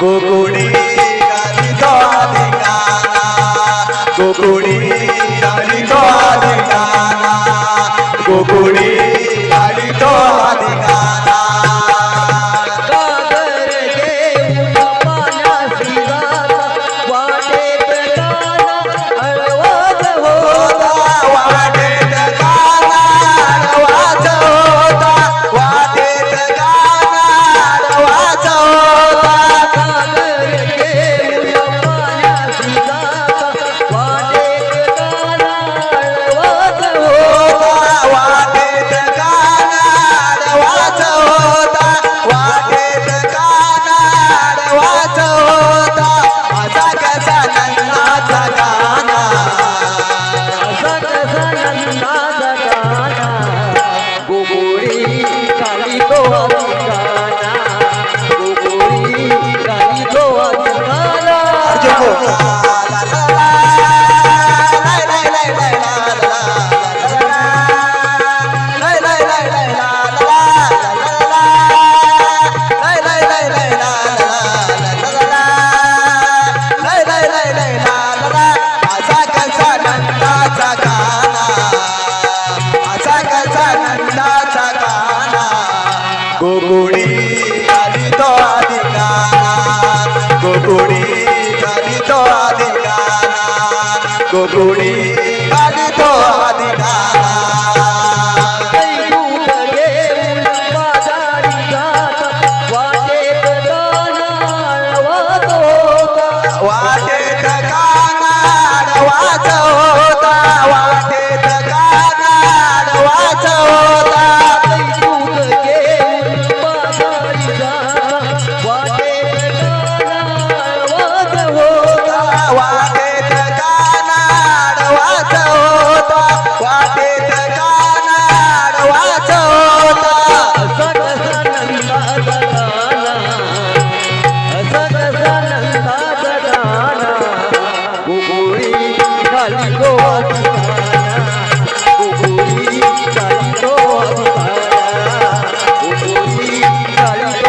পুকুরে গোগুড়ি কালি তো আদিনা গোগুড়ি কালি তো গোগুড়ি কালি